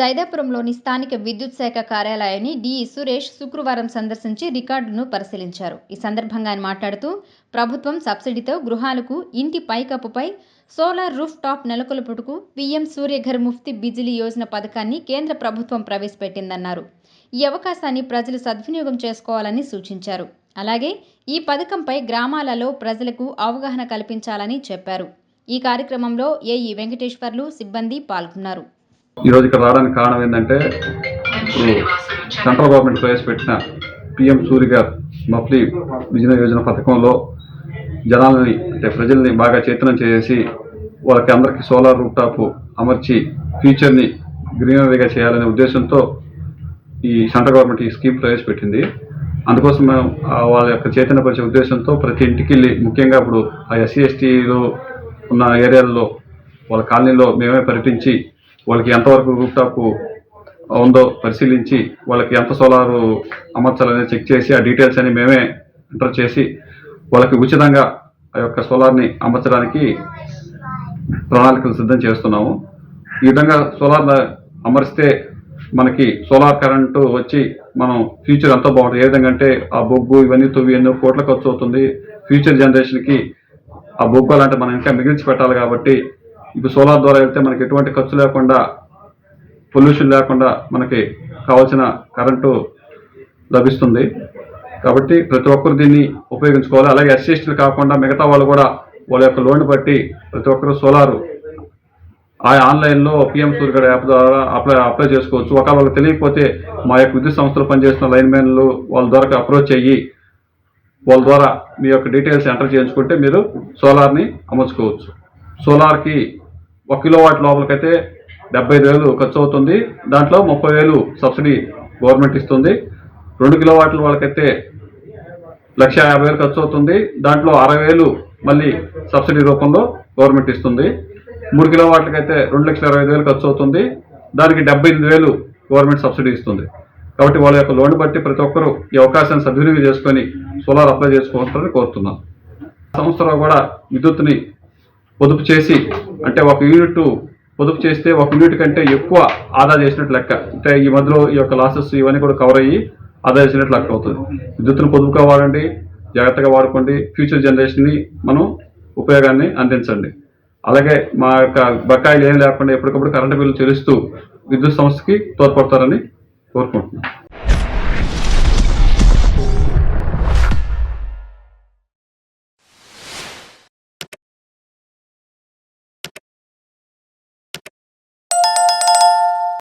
సైదాపురంలోని స్థానిక విద్యుత్ శాఖ కార్యాలయాన్ని డిఈ సురేష్ శుక్రవారం సందర్శించి రికార్డును పరిశీలించారు. ఈ సందర్భంగా ఆయన మాట్లాడుతూ ప్రభుత్వం సబ్సిడీతో గృహాలకు ఇంటి పైకప్పుపై సోలార్ రూఫ్ టాప్ నెలకొల్పుటకు పీఎం సూర్యఘర్ ముఫ్తీ బిజిలీ యోజన పథకాన్ని కేంద్ర ప్రభుత్వం ప్రవేశపెట్టిందన్నారు. ఈ అవకాశాన్ని ప్రజలు సద్వినియోగం చేసుకోవాలని సూచించారు. అలాగే ఈ పథకంపై గ్రామాలలో ప్రజలకు అవగాహన కల్పించాలని చెప్పారు. ఈ కార్యక్రమంలో ఏఈ వెంకటేశ్వర్లు సిబ్బంది పాల్గొన్నారు. ఈరోజు ఇక్కడ రావడానికి కారణం ఏంటంటే ఇప్పుడు సెంట్రల్ గవర్నమెంట్ ప్రవేశపెట్టిన పిఎం సూరి గారు మఫ్లీ విజయ యోజన పథకంలో జనాలని అంటే ప్రజల్ని బాగా చైతన్యం చేసి వాళ్ళకి అందరికీ సోలార్ రూప్ టాప్ అమర్చి ఫ్యూచర్ని గ్రీనరీగా చేయాలనే ఉద్దేశంతో ఈ సెంట్రల్ గవర్నమెంట్ ఈ స్కీమ్ ప్రవేశపెట్టింది. అందుకోసం మేము వాళ్ళ యొక్క చైతన్యపరిచే ఉద్దేశంతో ప్రతి ఇంటికి వెళ్ళి ముఖ్యంగా ఇప్పుడు ఆ ఎస్సీ ఎస్టీలో ఉన్న ఏరియాల్లో వాళ్ళ కాలనీలో మేమే పర్యటించి వాళ్ళకి ఎంతవరకు రూప్ టాప్ ఉందో పరిశీలించి వాళ్ళకి ఎంత సోలార్ అమర్చాలనేది చెక్ చేసి ఆ డీటెయిల్స్ అని మేమే ఎంటర్ చేసి వాళ్ళకి ఉచితంగా ఆ యొక్క సోలార్ని అమర్చడానికి ప్రణాళికలు సిద్ధం చేస్తున్నాము. ఈ విధంగా సోలార్ అమరిస్తే మనకి సోలార్ కరెంటు వచ్చి మనం ఫ్యూచర్ ఎంతో బాగుంటుంది. ఏ విధంగా అంటే ఆ బొగ్గు ఇవన్నీ తవ్వి ఎన్నో కోట్ల ఖర్చు అవుతుంది. ఫ్యూచర్ జనరేషన్కి ఆ బొగ్గు అలాంటి మనం ఇంకా మిగిల్చి పెట్టాలి కాబట్టి ఇప్పుడు సోలార్ ద్వారా వెళ్తే మనకి ఎటువంటి ఖర్చు లేకుండా పొల్యూషన్ లేకుండా మనకి కావాల్సిన కరెంటు లభిస్తుంది. కాబట్టి ప్రతి ఒక్కరు దీన్ని ఉపయోగించుకోవాలి. అలాగే ఎస్సీ కాకుండా మిగతా వాళ్ళు కూడా వాళ్ళ యొక్క లోన్ బట్టి ప్రతి ఒక్కరు సోలారు. ఆ ఆన్లైన్లో పిఎం సూర్యగడ యాప్ ద్వారా అప్లై అప్లై చేసుకోవచ్చు. ఒకవేళ వాళ్ళకి తెలియకపోతే మా యొక్క విద్యుత్ సంస్థలు పనిచేస్తున్న లైన్మెన్లు వాళ్ళ ద్వారా అప్రోచ్ అయ్యి వాళ్ళ ద్వారా మీ యొక్క డీటెయిల్స్ ఎంటర్ చేయించుకుంటే మీరు సోలార్ని అమర్చుకోవచ్చు. సోలార్కి ఒక కిలో వాట్ లోపలికైతే డెబ్బై ఐదు వేలు ఖర్చు అవుతుంది. దాంట్లో ముప్పై వేలు సబ్సిడీ గవర్నమెంట్ ఇస్తుంది. రెండు కిలో వాట్ల వాళ్ళకైతే లక్ష యాభై వేలు ఖర్చు అవుతుంది. దాంట్లో అరవై వేలు మళ్ళీ సబ్సిడీ రూపంలో గవర్నమెంట్ ఇస్తుంది. మూడు కిలో వాట్లకైతే రెండు లక్షల ఇరవై ఐదు వేలు ఖర్చు అవుతుంది. దానికి డెబ్బై ఎనిమిది వేలు గవర్నమెంట్ సబ్సిడీ ఇస్తుంది. కాబట్టి వాళ్ళ యొక్క లోన్ బట్టి ప్రతి ఒక్కరూ ఈ అవకాశాన్ని సద్వినియోగం చేసుకొని సోలార్ అప్లై చేసుకోవాలని కోరుతున్నాను. సంస్థలో కూడా విద్యుత్ని పొదుపు చేసి అంటే ఒక యూనిట్ పొదుపు చేస్తే ఒక యూనిట్ కంటే ఎక్కువ ఆదా చేసినట్టు లెక్క. అంటే ఈ మధ్యలో ఈ యొక్క లాసెస్ ఇవన్నీ కూడా కవర్ అయ్యి ఆదా చేసినట్టు లెక్క అవుతుంది. విద్యుత్తును పొదుపుగా వాడండి జాగ్రత్తగా వాడుకోండి ఫ్యూచర్ జనరేషన్ని మనం ఉపయోగాన్ని అందించండి. అలాగే మా యొక్క బకాయిలు ఏం లేకుండా ఎప్పటికప్పుడు కరెంటు బిల్లు చెల్లిస్తూ విద్యుత్ సంస్థకి తోడ్పడతారని కోరుకుంటున్నాను